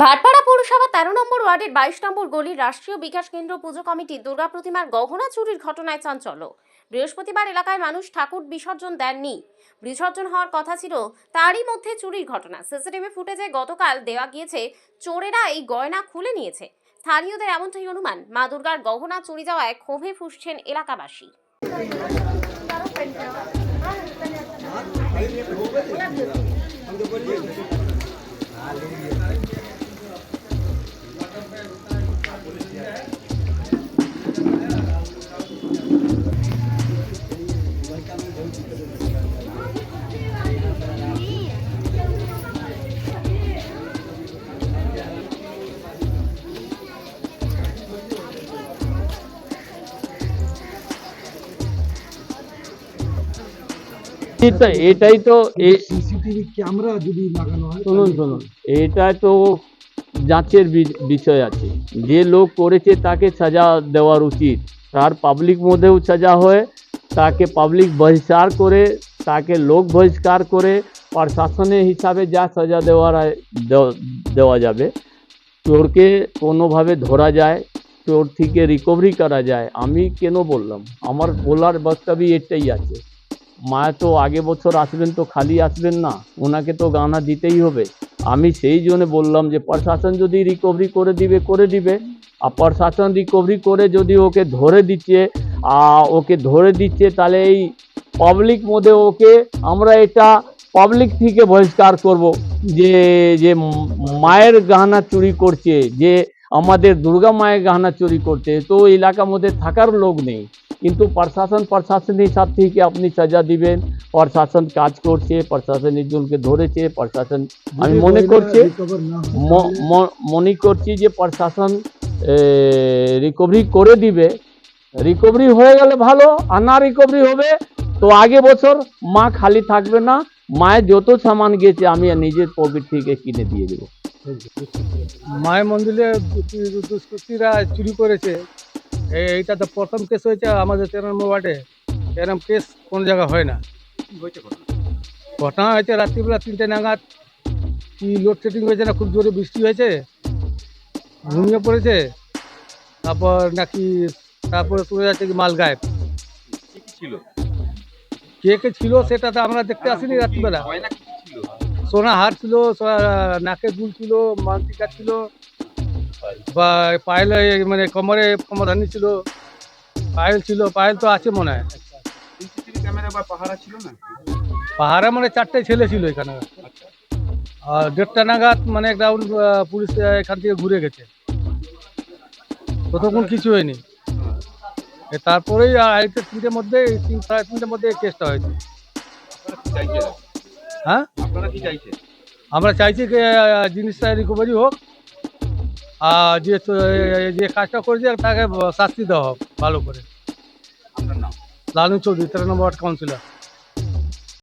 ভাটপাড়া পৌরসভা তেরো নম্বর ওয়ার্ডের বাইশ নম্বর গলির রাষ্ট্রীয় বিকাশ কেন্দ্র পুজো কমিটি দুর্গা প্রতিমার গহনা চুরির ঘটনায় চাঞ্চল্য। বৃহস্পতিবার এলাকায় মানুষ ঠাকুর বিসর্জন দেননি। বিসর্জন হওয়ার কথা ছিল তারই মধ্যে চুরির ঘটনা। সিসিটিভি ফুটেজে গতকাল দেওয়া গিয়েছে, চোরেরা এই গয়না খুলে নিয়েছে। স্থানীয়দের এমনটাই অনুমান, মা দুর্গার গহনা চুরি যাওয়ায় ক্ষোভে ফুসছেন এলাকাবাসী। এটা এটাই তো সিসিটিভি ক্যামেরা যদি লাগানো হয় শুনুন শুনুন। এটা তো যাচের বিষয় আছে। যে লোক করেছে তাকে সাজা দেওয়ার উচিত। তার পাবলিক মধ্যেও সাজা হয় তাকে পাবলিক বহিষ্কার করে তাকে লোক বহিষ্কার করে প্রশাসনের হিসাবে যা সাজা দেওয়ার দেওয়া যাবে চোরকে কোনোভাবে ধরা যায় চোর থেকে রিকভারি করা যায় আমি কেন বললাম? আমার বলার বক্তব্য এটাই আছে। মা তো আগে বছর আসবেন তো খালি আসবেন না ওনাকে তো গানা দিতেই হবে। আমি সেই জন্য বললাম যে প্রশাসন যদি রিকভারি করে দিবে করে দিবে। আর প্রশাসন রিকভারি করে যদি ওকে ধরে দিচ্ছে আহ, ওকে ধরে দিচ্ছে তাহলে এই পাবলিক মধ্যে ওকে আমরা এটা পাবলিক থেকে বহিষ্কার করব যে যে মায়ের গহনা চুরি করছে যে আমাদের দুর্গা মায়ের গহনা চুরি করছে। তো এলাকার মধ্যে থাকার লোক নেই। কিন্তু প্রশাসন প্রশাসন হিসাব থেকে আপনি সাজা দিবেন প্রশাসন কাজ করছে প্রশাসন একজনকে ধরেছে প্রশাসন আমি মনে করছি হয় মনে করছি যে প্রশাসন রিকভারি করে দিবে। রিকভারি হয়ে গেলে ভালো আর না রিকভারি হবে তো আগে বছর মা খালি থাকবে না মায়ের যত সামান গেছে আমি নিজের পকেট থেকে কিনে দিয়ে দেবো। মায়ের মন্দিরে দুষ্কৃতীরা চুরি করেছে। এইটা তো প্রথম কেস হয়েছে আমাদের তেরো নম্বর ওয়ার্ডে। এরকম কেস কোনো জায়গায় হয় না। ঘটনা? হয়েছে রাত্রিবেলা তিনটে নাগাদ। কি লোডশেডিং হয়েছে না খুব জোরে বৃষ্টি হয়েছে। ঘুমিয়ে পড়েছে। তারপর নাকি তারপরে শুনে যাচ্ছে কি মাল গায়েব ছিল? কে কে ছিল সেটা তো আমরা দেখতে আসিনি রাত্রিবেলা। সোনা হার ছিল নাকের দুল ছিল মানটিকা ছিল। বা পায়েল মানে কোমরে কোমরধানি ছিল। পায়েল ছিল পায়েল তো আছে মনে হয়। পাহারা পাহাড়ে মানে চারটে ছেলে ছিল এখানে। আর দেড়টা নাগাদ মানে এক রাউন্ড পুলিশ এখান থেকে ঘুরে গেছে। ততক্ষণ কিছু হয়নি। এ তারপরেই আড়াইটে তিনটের মধ্যে তিন সাড়ে তিনটের মধ্যে কেসটা হয়েছে। হ্যাঁ? আমরা চাইছি যে জিনিসটা রিকভারি হোক। যে যে কাজটা করেছে তাকে শাস্তি দেওয়া হোক ভালো করে। লালু চৌধুরী তেরো নম্বর ওয়ার্ড কাউন্সিলর।